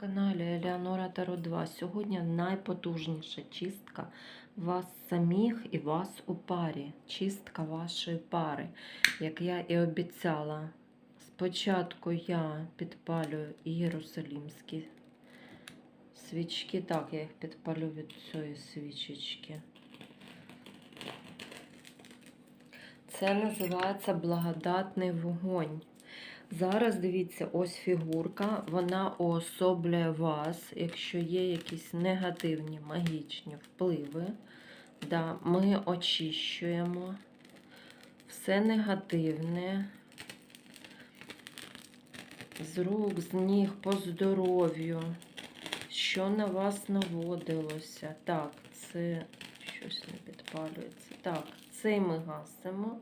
каналі Елеонора Таро 2. Сьогодні найпотужніша чистка вас самих і вас у парі. Чистка вашої пари. Як я і обіцяла, спочатку я підпалюю єрусалімські свічки. Так, я їх підпалю від цієї свічечки. Це називається благодатний вогонь. Зараз дивіться, ось фігурка, вона уособлює вас, якщо є якісь негативні магічні впливи. Да, ми очищуємо все негативне з рук, з ніг, по здоров'ю, що на вас наводилося. Так, це щось не підпалюється. Так, це ми гасимо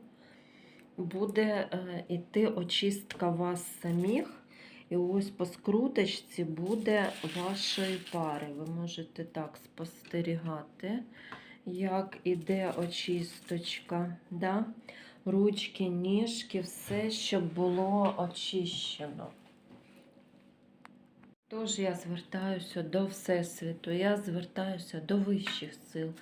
буде е, іти очистка вас самих. І ось по скруточці буде вашої пари. Ви можете так спостерігати, як іде очисточка. Да? Ручки, ніжки, все, щоб було очищено. Тож я звертаюся до Всесвіту, я звертаюся до вищих сил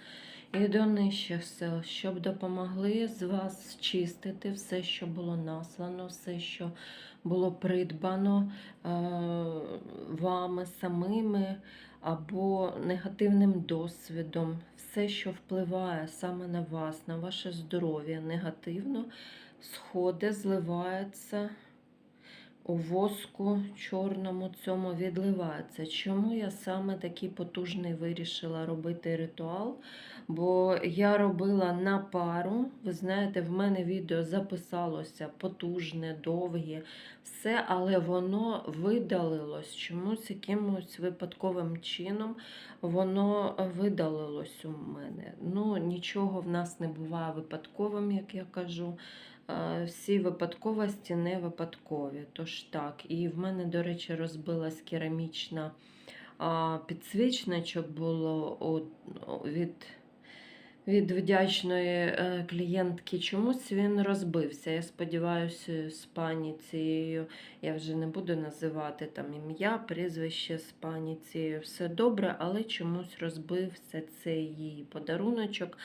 і до нижчих щоб допомогли з вас чистити все, що було наслано, все, що було придбано е, вами самими або негативним досвідом, все, що впливає саме на вас, на ваше здоров'я негативно, сходи, зливається. У воску чорному цьому відливається. Чому я саме такий потужний вирішила робити ритуал? Бо я робила на пару. Ви знаєте, в мене відео записалося потужне, довге, все, але воно видалилось чомусь якимось випадковим чином. Воно видалилось у мене. Ну, нічого в нас не буває випадковим, як я кажу. Е, Всі випадковості не випадкові. Тож так. І в мене, до речі, розбилась керамічна підсвічничок було від від вдячної е, клієнтки. Чомусь він розбився. Я сподіваюся, з пані цією, я вже не буду називати там ім'я, прізвище з пані цією. Все добре, але чомусь розбився цей її подаруночок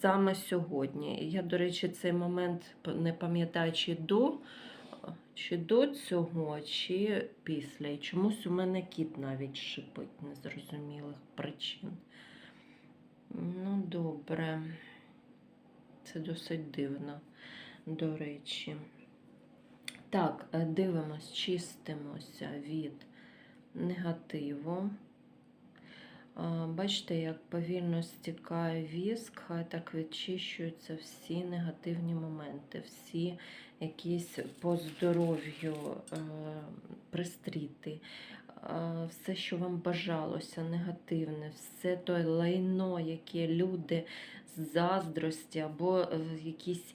саме сьогодні. Я, до речі, цей момент не пам'ятаю, чи до. Чи до цього, чи після. І чомусь у мене кіт навіть шипить незрозумілих причин. Ну, добре. Це досить дивно, до речі. Так, е, дивимось, чистимося від негативу. Бачите, як повільно стікає віск, хай так відчищуються всі негативні моменти, всі якісь по здоров'ю е, пристріти, е, все, що вам бажалося, негативне, все то лайно, яке люди з заздрості або е, якісь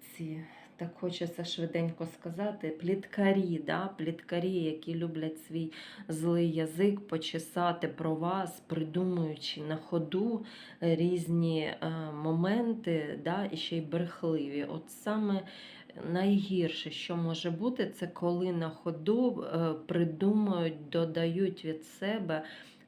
ці. Так хочеться швиденько сказати, пліткарі, да? пліткарі, які люблять свій злий язик почесати про вас, придумуючи на ходу різні е, моменти, да? і ще й брехливі. От саме найгірше, що може бути, це коли на ходу придумають, придумують, додають від себе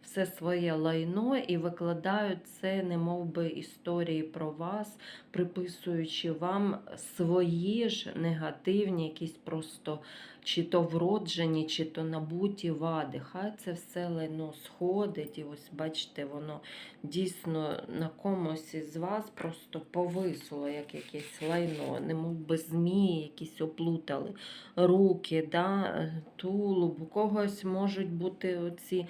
все своє лайно і викладають це, немов би історії про вас, приписуючи вам свої ж негативні, якісь просто чи то вроджені, чи то набуті вади. Хай це все лайно сходить, і ось бачите, воно дійсно на комусь із вас просто повисло, як якесь лайно, немов би змії, якісь оплутали руки, да, тулуб, у когось можуть бути оці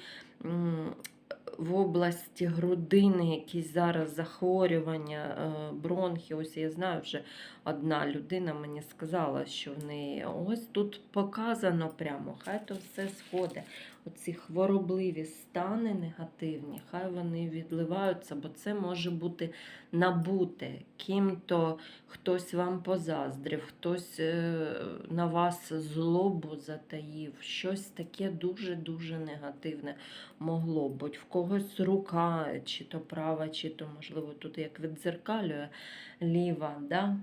в області грудини якісь зараз захворювання, е, бронхи. Ось я знаю, вже одна людина мені сказала, що в неї ось тут показано прямо, хай то все сходить. Оці хворобливі стани негативні, хай вони відливаються, бо це може бути набуте. Ким-то хтось вам позаздрив, хтось е, на вас злобу затаїв, щось таке дуже-дуже негативне могло бути. В когось рука, чи то права, чи то, можливо, тут як віддзеркалює ліва. Да?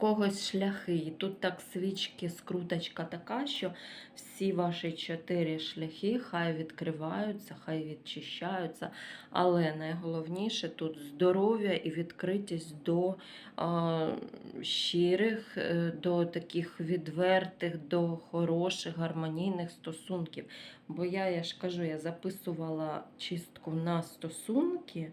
Когось шляхи. І тут так свічки, скруточка така, що всі ваші чотири шляхи хай відкриваються, хай відчищаються. Але найголовніше тут здоров'я і відкритість до а, щирих, е, до таких відвертих, до хороших, гармонійних стосунків. Бо я, я ж кажу, я записувала чистку на стосунки.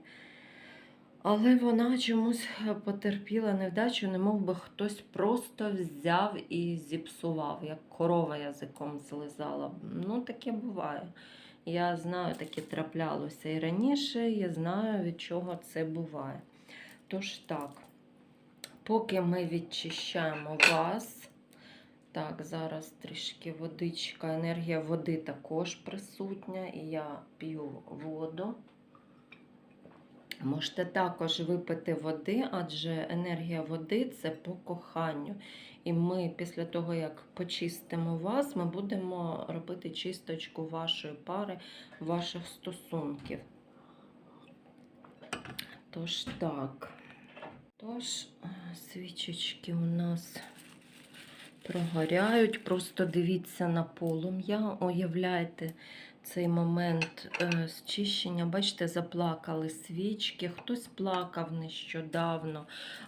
Але вона чомусь потерпіла невдачу, немов би хтось просто взяв і зіпсував, як корова язиком злизала. Ну, таке буває. Я знаю, таке траплялося і раніше, я знаю, від чого це буває. Тож так, поки ми відчищаємо вас, так, зараз трішки водичка, енергія води також присутня, і я п'ю воду. Можете також випити води, адже енергія води це по коханню. І ми після того, як почистимо вас, ми будемо робити чисточку вашої пари, ваших стосунків. Тож так. Тож, свічечки у нас прогоряють. Просто дивіться на полум'я, уявляйте цей момент е, зчищення. Бачите, заплакали свічки, хтось плакав нещодавно,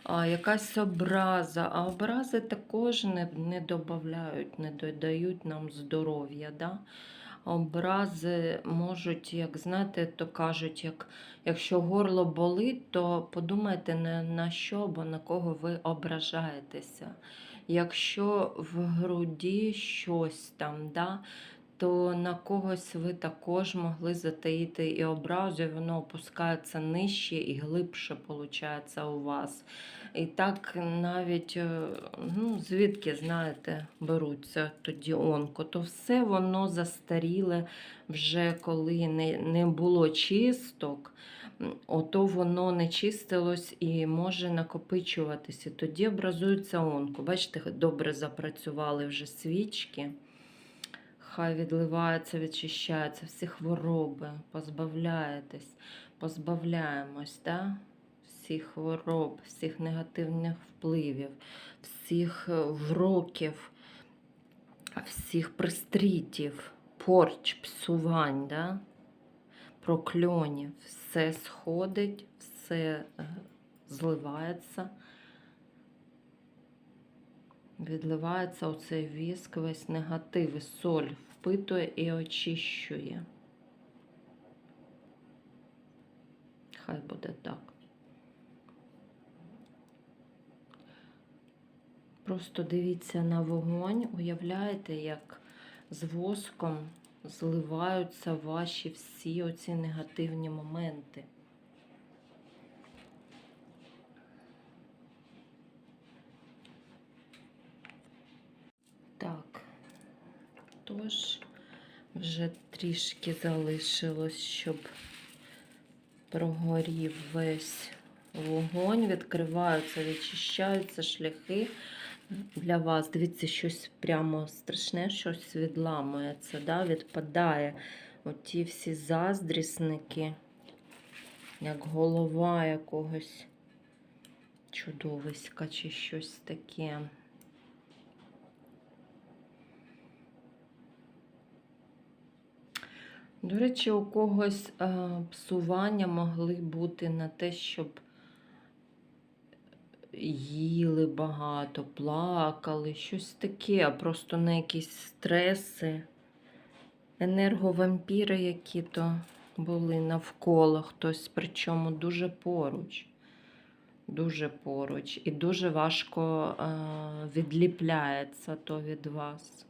якась образа. А образи також не, не додають, не додають нам здоров'я. Да? Образи можуть, як знаєте, то кажуть, як, якщо горло болить, то подумайте на, на що або на кого ви ображаєтеся. Якщо в груді щось там, да, то на когось ви також могли затаїти і образу, і воно опускається нижче і глибше виходить у вас. І так навіть, е, ну, звідки, знаєте, беруться тоді онко, то все воно застаріле вже коли не, не було чисток. Ото воно не чистилось і може накопичуватися. Тоді образується онко. Бачите, добре запрацювали вже свічки. Хай відливається, відчищається, всі хвороби, позбавляєтесь, позбавляємось, да? всіх хвороб, всіх негативних впливів, всіх е, вроків, всіх пристрітів, порч, псувань, да? прокльонів. Все сходить, все е, зливається. Відливається оцей віск, весь негатив соль впитує і очищує. Хай буде так. Просто дивіться на вогонь, уявляєте, як з воском зливаються ваші всі оці негативні моменти. Так, тож вже трішки залишилось, щоб прогорів весь вогонь, відкриваються, відчищаються шляхи для вас. Дивіться, щось прямо страшне, щось відламується, да? відпадає. Оті всі заздрісники, як голова якогось чудовиська чи щось таке. До речі, у когось е, псування могли бути на те, щоб їли багато, плакали, щось таке, просто на якісь стреси, енерговампіри, які то були навколо хтось, причому дуже поруч. Дуже поруч. І дуже важко е, відліпляється то від вас.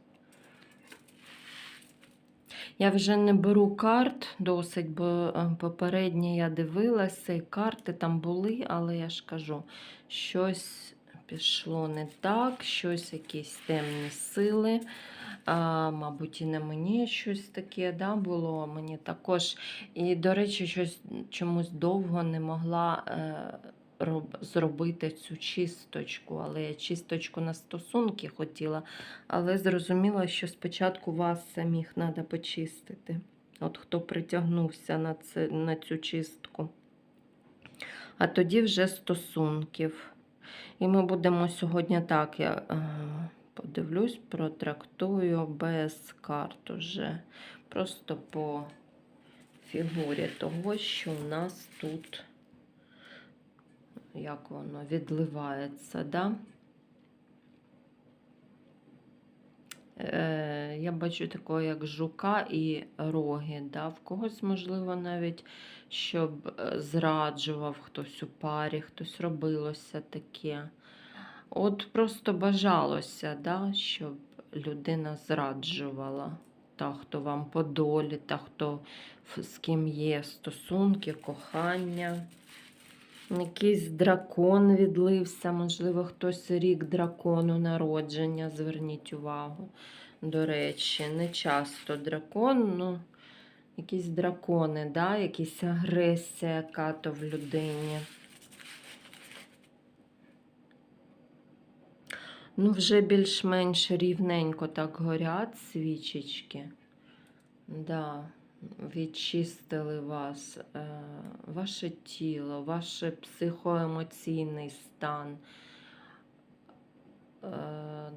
Я вже не беру карт досить, бо е, попередні я дивилася, і карти там були, але я ж кажу, щось пішло не так, щось, якісь темні сили. А, Мабуть, і на мені щось таке да, було. Мені також. І, до речі, щось чомусь довго не могла. Е, Зробити цю чисточку, але я чисточку на стосунки хотіла, але зрозуміла, що спочатку вас самих треба почистити. От хто притягнувся на, це, на цю чистку. А тоді вже стосунків. І ми будемо сьогодні так, я е, подивлюсь, протрактую без карт уже. Просто по фігурі того, що у нас тут, як воно відливається, да? Е, я бачу такого, як жука і роги. Да? В когось, можливо, навіть щоб е, зраджував хтось у парі, хтось робилося таке. От просто бажалося, да, щоб людина зраджувала. Та, хто вам по долі, та, хто з ким є стосунки, кохання. Якийсь дракон відлився, можливо, хтось рік дракону народження, зверніть увагу. До речі, не часто дракон, ну, якісь дракони, да? якась агресія, яка то в людині. Ну, вже більш-менш рівненько так горять свічечки. Да, відчистили вас, е, ваше тіло, ваш психоемоційний стан. Е,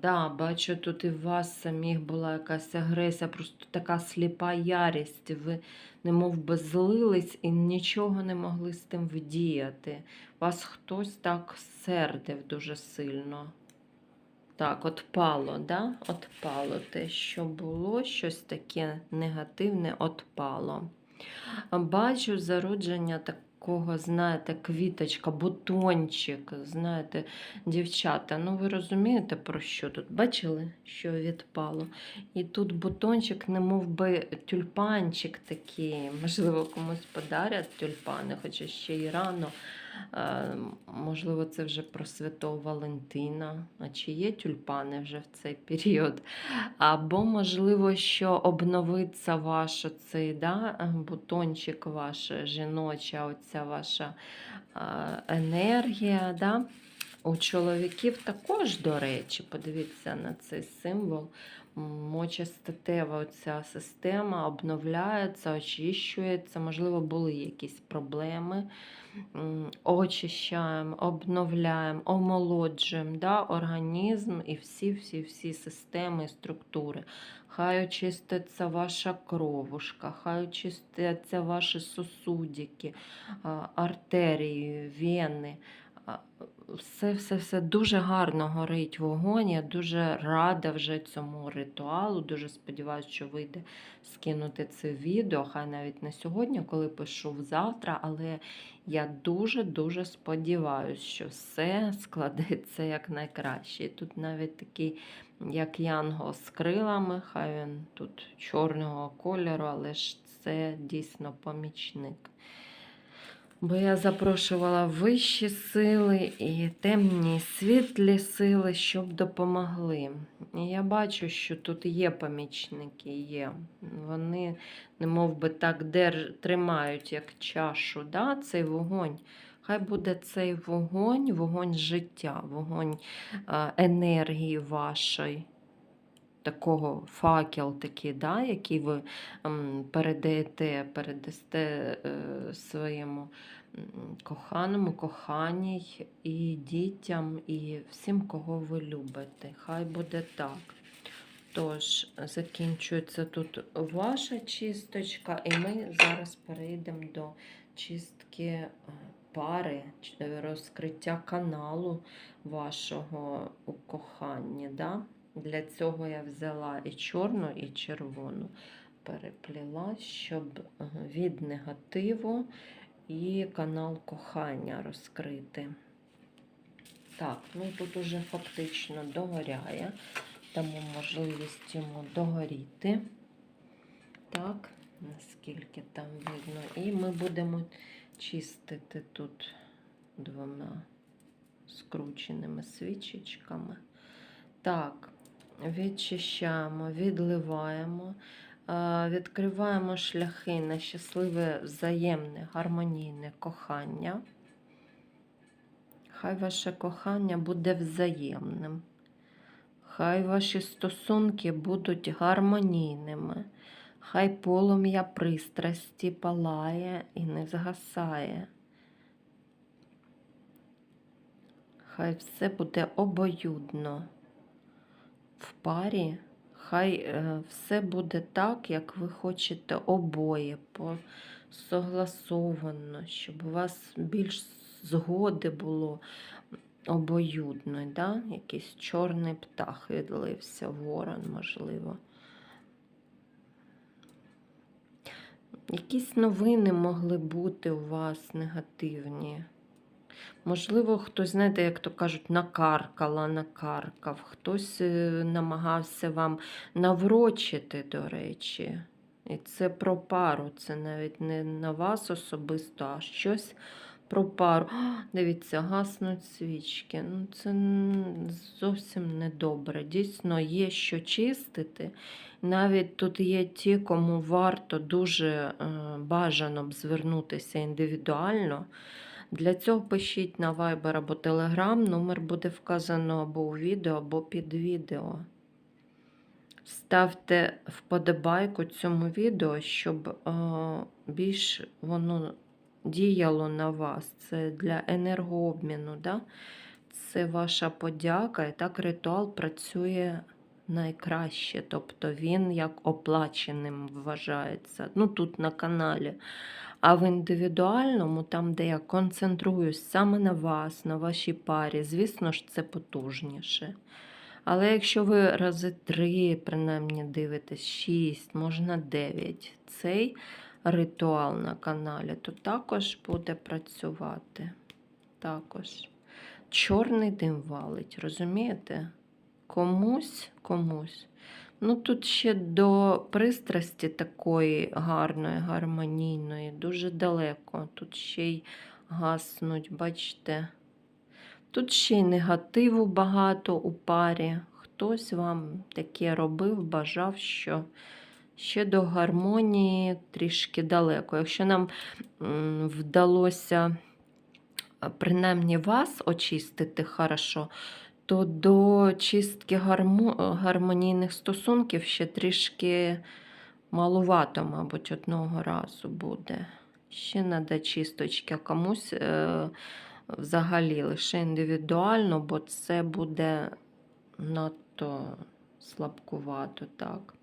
да, бачу, тут і у вас самих була якась агресія, просто така сліпа ярість. Ви немов би злились і нічого не могли з тим вдіяти. Вас хтось так сердив дуже сильно. Так, отпало, да? Отпало те, що було, щось таке негативне отпало. Бачу зародження такого, знаєте, квіточка, бутончик. Знаєте, дівчата, ну ви розумієте, про що тут? Бачили, що відпало? І тут бутончик, немов би тюльпанчик такий. Можливо, комусь подарять тюльпани, хоча ще й рано. Е, Можливо, це вже про Святого Валентина. А чи є тюльпани вже в цей період? Або, можливо, що обновиться ваш цей да, бутончик, ваша жіноча, оця ваша е, енергія. Да? У чоловіків також, до речі, подивіться на цей символ. Мочастатева оця система обновляється, очищується, можливо, були якісь проблеми. Очищаємо, обновляємо, омолоджуємо да, організм і всі-всі-всі системи структури. Хай очиститься ваша кровушка, хай очистяться ваші сосудики, артерії, вени. А, Все, все, все дуже гарно горить вогонь. Я дуже рада вже цьому ритуалу. Дуже сподіваюся, що вийде скинути це відео. Хай навіть не сьогодні, коли пишу завтра, але я дуже-дуже сподіваюся, що все складеться як найкраще. І тут навіть такий, як янгол з крилами, хай він тут чорного кольору, але ж це дійсно помічник. Бо я запрошувала вищі сили і темні, і світлі сили, щоб допомогли. І я бачу, що тут є помічники, є. Вони, немов би так дер... тримають як чашу, да, цей вогонь. Хай буде цей вогонь, вогонь життя, вогонь енергії вашої. Такого факел такий, да, який ви передаєте, передасте е, своєму коханому, коханій і дітям, і всім, кого ви любите. Хай буде так. Тож, закінчується тут ваша чисточка, і ми зараз перейдемо до чистки е, пари, розкриття каналу вашого у коханні. Да? Для цього я взяла і чорну, і червону перепліла, щоб від негативу і канал кохання розкрити. Так, ну тут уже фактично догоряє, тому можливість йому догоріти. Так, наскільки там видно. І ми будемо чистити тут двома скрученими свічечками. Так, відчищаємо, відливаємо, е, відкриваємо шляхи на щасливе взаємне, гармонійне кохання. Хай ваше кохання буде взаємним. Хай ваші стосунки будуть гармонійними. Хай полум'я пристрасті палає і не згасає. Хай все буде обоюдно парі. Хай е, все буде так, як ви хочете обоє, посогласовано, щоб у вас більш згоди було обоюдно, да? якийсь чорний птах відлився, ворон, можливо. Якісь новини могли бути у вас негативні. Можливо, хтось, знаєте, як то кажуть, накаркала, накаркав, хтось е, намагався вам наврочити, до речі. І це про пару, це навіть не на вас особисто, а щось про пару. А, дивіться, гаснуть свічки. Ну, це зовсім недобре. Дійсно, є що чистити. Навіть тут є ті, кому варто дуже е, бажано б звернутися індивідуально. Для цього пишіть на Viber або Telegram. Номер буде вказано або у відео, або під відео. Ставте вподобайку цьому відео, щоб е, більш воно діяло на вас. Це для енергообміну. Да? Це ваша подяка, і так ритуал працює найкраще. Тобто він як оплаченим вважається. Ну, тут на каналі. А в індивідуальному, там, де я концентруюсь саме на вас, на вашій парі, звісно ж, це потужніше. Але якщо ви рази три, принаймні, дивитесь, шість, можна дев'ять, цей ритуал на каналі, то також буде працювати. Також. Чорний дим валить, розумієте? Комусь, комусь. Ну, тут ще до пристрасті такої гарної, гармонійної, дуже далеко. Тут ще й гаснуть, бачите. Тут ще й негативу багато у парі. Хтось вам таке робив, бажав, що ще до гармонії трішки далеко. Якщо нам вдалося принаймні вас очистити хорошо, то до чистки гармо... гармонійних стосунків ще трішки малувато, мабуть, одного разу буде. Ще треба чисточки, комусь е, взагалі лише індивідуально, бо це буде надто слабкувато, так.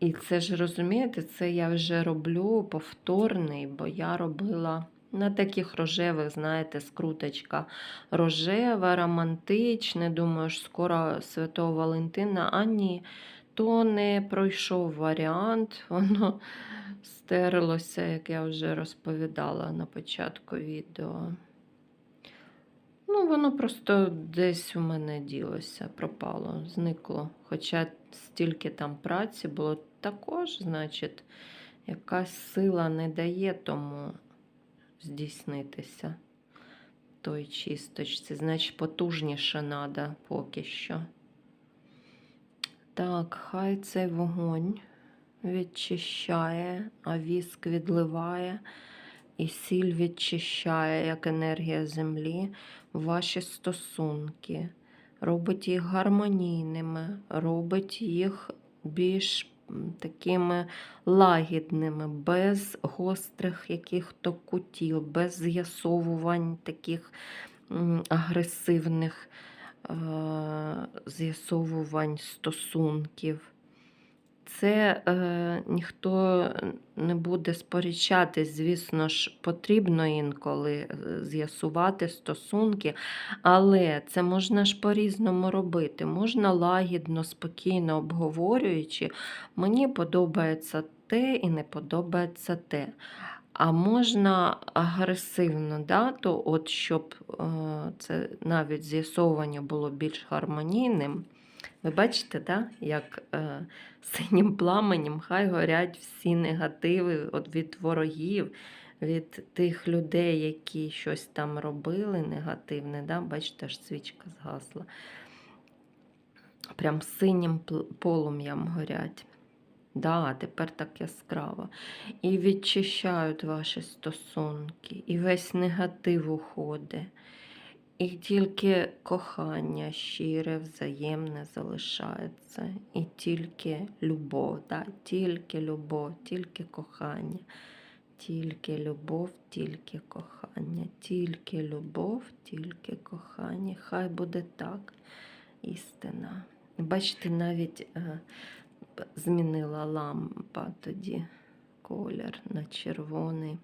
І це ж розумієте, це я вже роблю повторний, бо я робила на таких рожевих, знаєте, скруточка рожева, романтичне. Думаю, ж скоро Святого Валентина, а ні, то не пройшов варіант, воно стерлося, як я вже розповідала на початку відео. Ну, воно просто десь у мене ділося, пропало, зникло. Хоча стільки там праці було також, значить, якась сила не дає тому здійснитися той чисточці. Значить, потужніше треба поки що. Так, хай цей вогонь відчищає, а віск відливає, і сіль відчищає, як енергія землі, ваші стосунки, робить їх гармонійними, робить їх більш такими лагідними, без гострих яких-то кутів, без з'ясовувань таких агресивних е, з'ясовувань стосунків. Це е, ніхто не буде сперечатись, звісно ж, потрібно інколи е, з'ясувати стосунки, але це можна ж по-різному робити. Можна лагідно, спокійно обговорюючи, мені подобається те і не подобається те. А можна агресивно, да, то от щоб е, це навіть з'ясовування було більш гармонійним. Ви бачите, да, як е, синім пламенем хай горять всі негативи от від ворогів, від тих людей, які щось там робили негативне. Да? Бачите, аж свічка згасла. Прям синім полум'ям горять. Да, тепер так яскраво. І відчищають ваші стосунки, і весь негатив уходить. І тільки кохання щире, взаємне залишається. І тільки любов, да? тільки любов, тільки кохання, Тільки любов, тільки кохання, тільки любов, тільки кохання. Хай буде так, істина. Бачите, навіть е, змінила лампа тоді колір на червоний.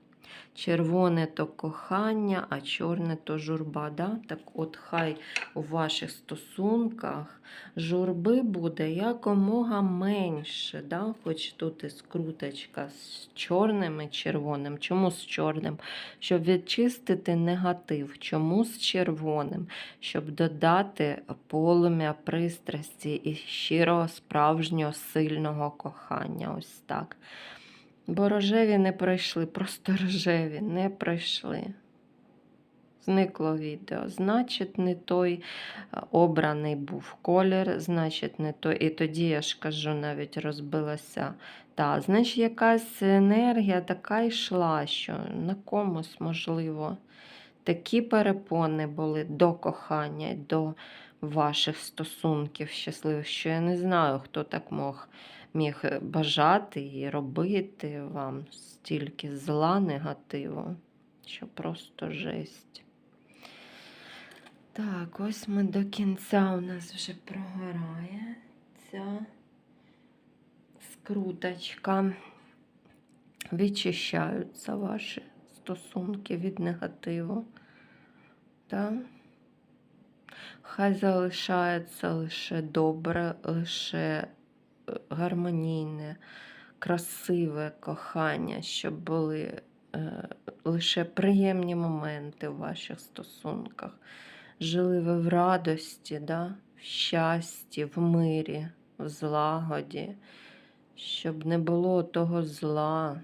Червоне то кохання, а чорне то журба. Да? Так от хай у ваших стосунках журби буде якомога менше. Да? Хоч тут і скруточка з чорним і червоним. Чому з чорним? Щоб відчистити негатив. Чому з червоним? Щоб додати полум'я пристрасті і щирого, справжнього, сильного кохання. Ось так. Бо рожеві не пройшли, просто рожеві не пройшли. Зникло відео. Значить, не той е, обраний був колір, значить, не той. І тоді я ж кажу, навіть розбилася. Та, значить, якась енергія така йшла, що на комусь, можливо, такі перепони були до кохання, до ваших стосунків щасливих, що я не знаю, хто так мог міг бажати і робити вам стільки зла, негативу, що просто жесть. Так, ось ми до кінця у нас вже прогорає ця скруточка. Відчищаються ваші стосунки від негативу. Так? Хай залишається лише добре, лише гармонійне, красиве кохання, щоб були е, лише приємні моменти у ваших стосунках. Жили ви в радості, да? в щасті, в мирі, в злагоді, щоб не було того зла.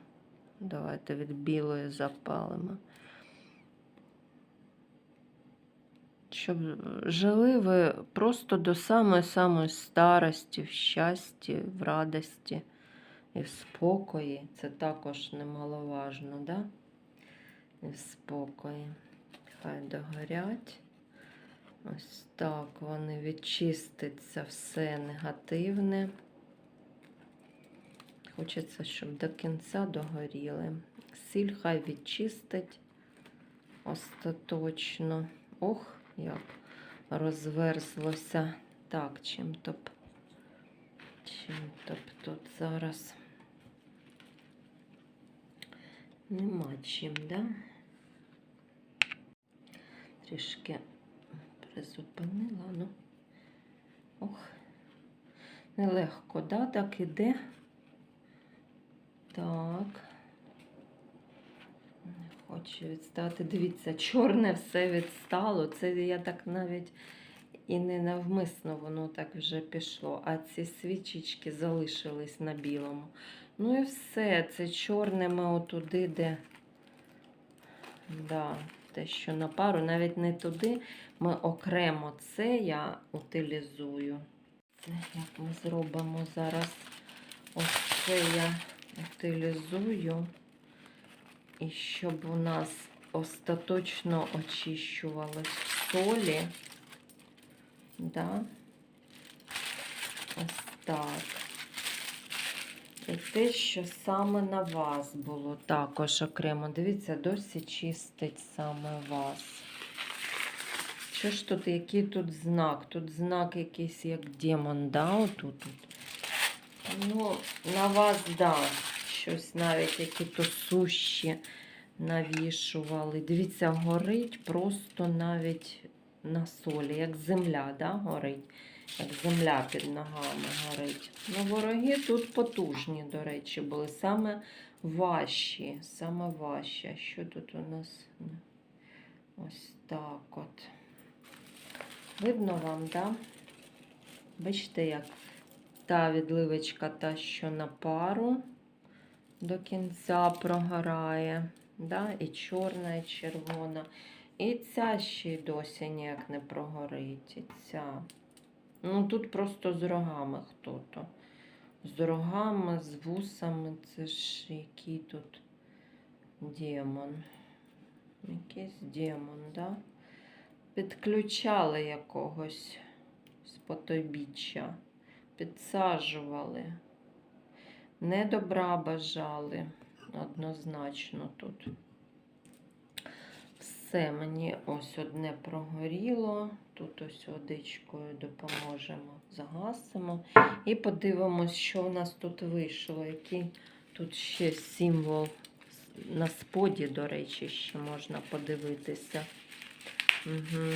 Давайте від білої запалимо. Щоб жили ви просто до самої-самої старості, в щасті, в радості і в спокої. Це також немаловажно, да? І в спокої. Хай догорять. Ось так вони відчиститься все негативне. Хочеться, щоб до кінця догоріли. Сіль хай відчистить остаточно. Ох, як розверзлося. Так, чим то чим то б тут зараз нема чим, да? Трішки призупинила, ну. Ох, нелегко, да, так іде. Так. Хочу відстати. Дивіться, чорне все відстало. Це я так навіть і не навмисно воно так вже пішло. А ці свічечки залишились на білому. Ну і все, це чорне ми отуди, де. Да, те, що на пару, навіть не туди. Ми окремо це я утилізую. Це як ми зробимо зараз. Ось це я утилізую. І щоб у нас остаточно очищувалось солі. Да? Ось так. І те, що саме на вас було також окремо. Дивіться, досі чистить саме вас. Що ж тут, який тут знак? Тут знак якийсь як демон, да, отут. Ну, на вас, да, щось навіть які то сущі навішували. Дивіться, горить просто навіть на солі, як земля, да, горить. Як земля під ногами горить. Ну, вороги тут потужні, до речі, були саме важчі, саме важчі. А що тут у нас? Ось так от. Видно вам, да? Бачите, як та відливочка, та, що на пару до кінця прогорає. Да? І чорна, і червона. І ця ще й досі ніяк не прогорить. І ця. Ну, тут просто з рогами хто-то. З рогами, з вусами. Це ж який тут демон. Якийсь демон, да? Підключали якогось з потойбіччя. Підсаджували. Не добра бажали. однозначно тут. Все, мені ось одне прогоріло. Тут ось водичкою допоможемо, загасимо. І подивимось, що у нас тут вийшло. Який тут ще символ на споді, до речі, ще можна подивитися. Угу.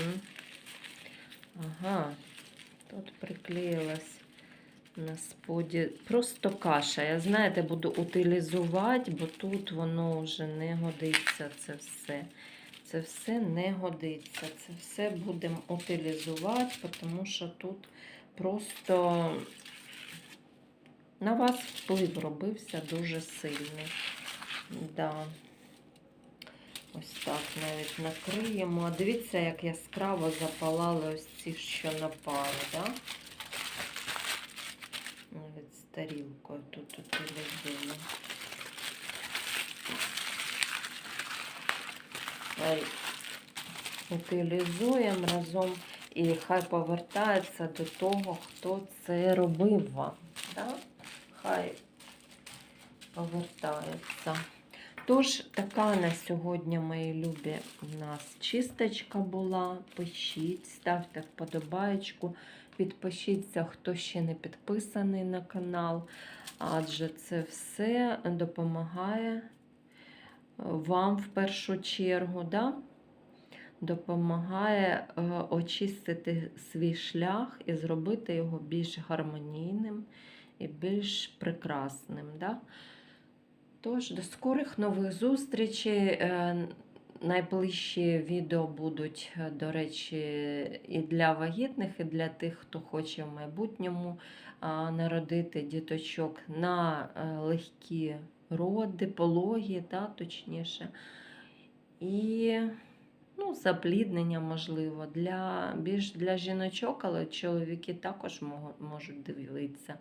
Ага, тут приклеїлась на споді. Просто каша. Я, знаєте, буду утилізувати, бо тут воно вже не годиться це все. Це все не годиться. Це все будемо утилізувати, тому що тут просто на вас вплив робився дуже сильний. Да. Ось так навіть накриємо. А дивіться, як яскраво запалали ось ці, що на пару, да? Тарілкою тут утилізуємо. Хай утилізуємо разом і хай повертається до того, хто це робив вам. Да? Хай повертається. Тож, така на сьогодні, мої любі, у нас чисточка була. Пишіть, ставте вподобаєчку, підпишіться, хто ще не підписаний на канал, адже це все допомагає вам в першу чергу, да? допомагає е, очистити свій шлях і зробити його більш гармонійним і більш прекрасним. Да? Тож, до скорих нових зустрічей. Найближчі відео будуть, е, до речі, і для вагітних, і для тих, хто хоче в майбутньому народити діточок на е, легкі роди, пологі, та, точніше. І ну, запліднення, можливо, для, більш для жіночок, але чоловіки також можуть дивитися.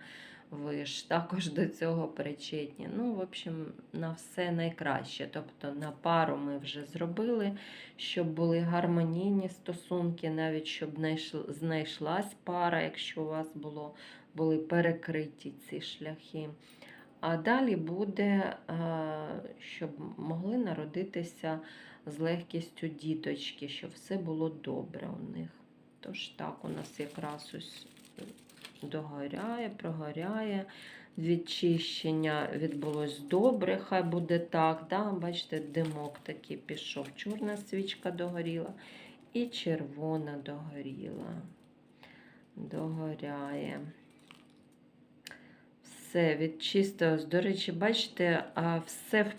Ви ж також до цього причетні. Ну, в общем, на все найкраще. Тобто на пару ми вже зробили, щоб були гармонійні стосунки, навіть щоб знайшл- знайшлась пара, якщо у вас було, були перекриті ці шляхи. А далі буде, щоб могли народитися з легкістю діточки, щоб все було добре у них. Тож так, у нас якраз ось догоряє, прогоряє. Відчищення відбулось добре, хай буде так. Да? Бачите, димок такий пішов. Чорна свічка догоріла і червона догоріла. Догоряє. Все відчистилось. До речі, бачите, все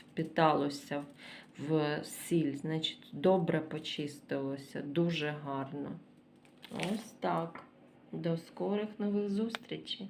впіталося в сіль. Значить, добре почистилося, дуже гарно. Ось так. До скорих нових зустрічей!